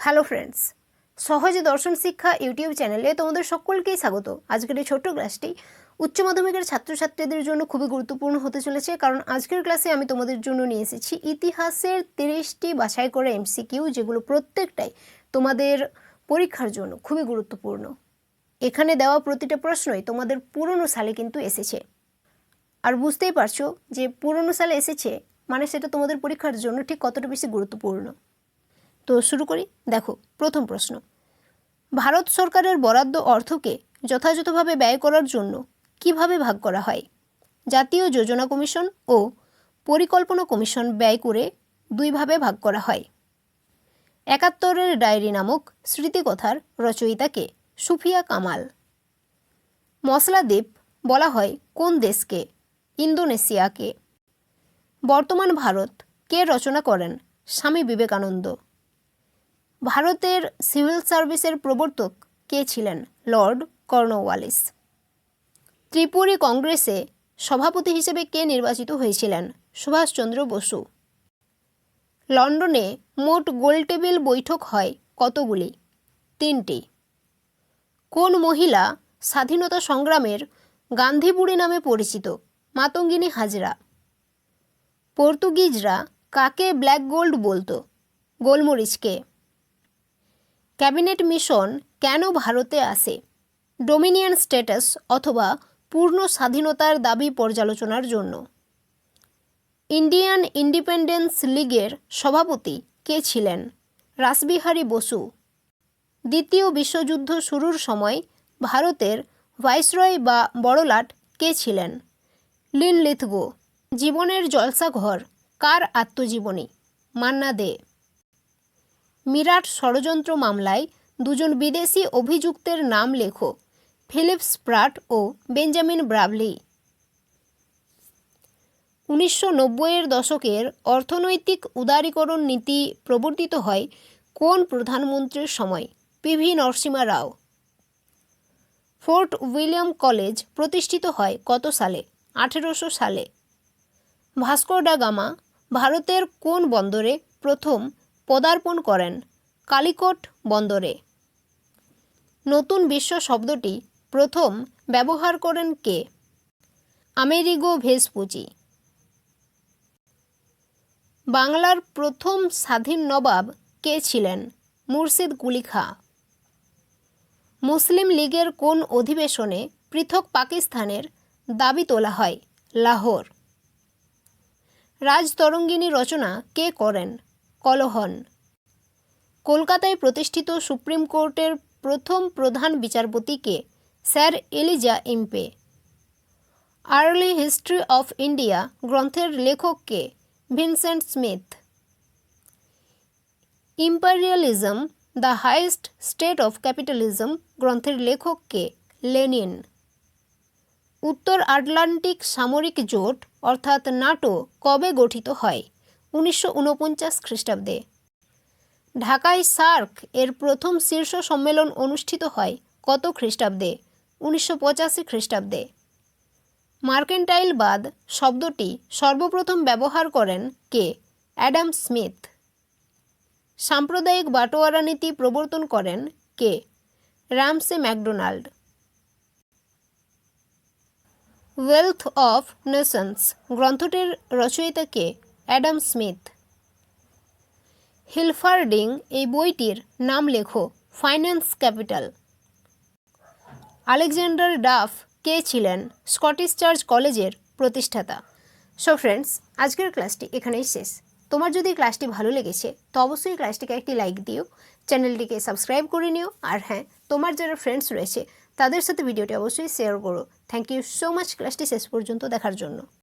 Hello friends, সহজে দর্শন শিক্ষা ইউটিউব চ্যানেলে তোমাদের সকলকেই স্বাগত। আজকের এই ছোট্ট ক্লাসটি উচ্চ মাধ্যমিকের ছাত্রছাত্রীদের জন্য খুবই গুরুত্বপূর্ণ হতে চলেছে, কারণ আজকের ক্লাসে আমি তোমাদের জন্য নিয়ে এসেছি ইতিহাসের তিরিশটি বাছাই করে এমসিকিউ, যেগুলো প্রত্যেকটাই তোমাদের পরীক্ষার জন্য খুবই গুরুত্বপূর্ণ। এখানে দেওয়া প্রতিটা প্রশ্নই তোমাদের পুরনো সালে কিন্তু এসেছে। আর বুঝতেই পারছ যে পুরনো সালে এসেছে মানে সেটা তোমাদের পরীক্ষার জন্য ঠিক কতটা বেশি গুরুত্বপূর্ণ। তো শুরু করি। দেখো, প্রথম প্রশ্ন। ভারত সরকারের বরাদ্দ অর্থকে যথাযথভাবে ব্যয় করার জন্য কীভাবে ভাগ করা হয়? জাতীয় যোজনা কমিশন ও পরিকল্পনা কমিশন ব্যয় করে দুইভাবে ভাগ করা হয়। একাত্তরের ডায়েরি নামক স্মৃতিকথার রচয়িতাকে সুফিয়া কামাল। মশলা দ্বীপ বলা হয়, কোন দেশকে? ইন্দোনেশিয়াকে। বর্তমান ভারত কে রচনা করেন? স্বামী বিবেকানন্দ। ভারতের সিভিল সার্ভিসের প্রবর্তক কে ছিলেন? Lord Cornwallis. ত্রিপুরী কংগ্রেসে সভাপতি হিসেবে কে নির্বাচিত হয়েছিলেন? সুভাষচন্দ্র বসু। লন্ডনে মোট গোলটেবিল বৈঠক হয় কতগুলি? তিনটি। কোন মহিলা স্বাধীনতা সংগ্রামের গান্ধী বুড়ি নামে পরিচিত? মাতঙ্গিনী হাজরা। পর্তুগিজরা কাকে ব্ল্যাক গোল্ড বলতো? গোলমরিচকে ক্যাবিনেট মিশন কেন ভারতে আসে? ডোমিনিয়ন স্ট্যাটাস অথবা পূর্ণ স্বাধীনতার দাবি পর্যালোচনার জন্য। ইন্ডিয়ান ইন্ডিপেন্ডেন্স লীগের সভাপতি কে ছিলেন? রাসবিহারী বসু। দ্বিতীয় বিশ্বযুদ্ধ শুরুর সময় ভারতের ভাইসরয় বা বড়লাট কে ছিলেন? লিন লিথগো জীবনের জলসাঘর। কার আত্মজীবনী? মান্না দে। মিরাট ষড়যন্ত্র মামলায় দুজন বিদেশি অভিযুক্তের নাম লেখো, ফিলিপ স্প্রাট ও বেঞ্জামিন ব্রাভলি। উনিশশো নব্বইয়ের দশকের অর্থনৈতিক উদারীকরণ নীতি প্রবর্তিত হয় কোন প্রধানমন্ত্রীর সময়? PV Narasimha Rao. Fort William college প্রতিষ্ঠিত হয় কত সালে? আঠেরোশো সালে। ভাস্কো ডা গামা, ভারতের কোন বন্দরে প্রথম পদার্পণ করেন কালিকট বন্দরে। নতুন বিশ্ব শব্দটি প্রথম ব্যবহার করেন কে? Amerigo Vespucci. বাংলার প্রথম স্বাধীন নবাব কে ছিলেন? মুর্শিদ কুলি খা। মুসলিম লীগের কোন অধিবেশনে পৃথক পাকিস্তানের দাবি তোলা হয়? লাহোর। রাজতরঙ্গিনী রচনা কে করেন? কলহন। কলকাতায় প্রতিষ্ঠিত সুপ্রিম কোর্টের প্রথম প্রধান বিচারপতিকে sir Elijah Impey early history of India গ্রন্থের লেখককে Vincent Smith. Imperialism, the highest state of capitalism গ্রন্থের লেখককে লেনিন। উত্তর আটলান্টিক সামরিক জোট, অর্থাৎ নাটো, কবে গঠিত হয়? উনিশশো উনপঞ্চাশ খ্রিস্টাব্দে। ঢাকায় সার্ক এর প্রথম শীর্ষ সম্মেলন অনুষ্ঠিত হয় কত খ্রিস্টাব্দে? উনিশশো পঁচাশি খ্রিস্টাব্দে। মার্কেন্টাইলবাদ শব্দটি সর্বপ্রথম ব্যবহার করেন কে? Adam Smith. সাম্প্রদায়িক বাটোয়ারা নীতি প্রবর্তন করেন কে? Ramsay MacDonald. Wealth of nations গ্রন্থটির রচয়িতা কে? Adam Smith. হিলফার্ডিং এই বইটির নাম লেখো, ফাইন্যান্স ক্যাপিটাল আলেকজান্ডার ডাফ কে ছিলেন? স্কটিশ চার্চ কলেজের প্রতিষ্ঠাতা। সো ফ্রেন্ডস আজকের ক্লাসটি এখানেই শেষ। তোমার যদি ক্লাসটি ভালো লেগেছে, তো অবশ্যই ক্লাসটিকে একটি লাইক দিও, চ্যানেলটিকে সাবস্ক্রাইব করে নিও, আর হ্যাঁ তোমার যারা ফ্রেন্ডস রয়েছে, তাদের সাথে ভিডিওটি অবশ্যই শেয়ার করো। থ্যাংক ইউ সো মাচ ক্লাসটি শেষ পর্যন্ত দেখার জন্য।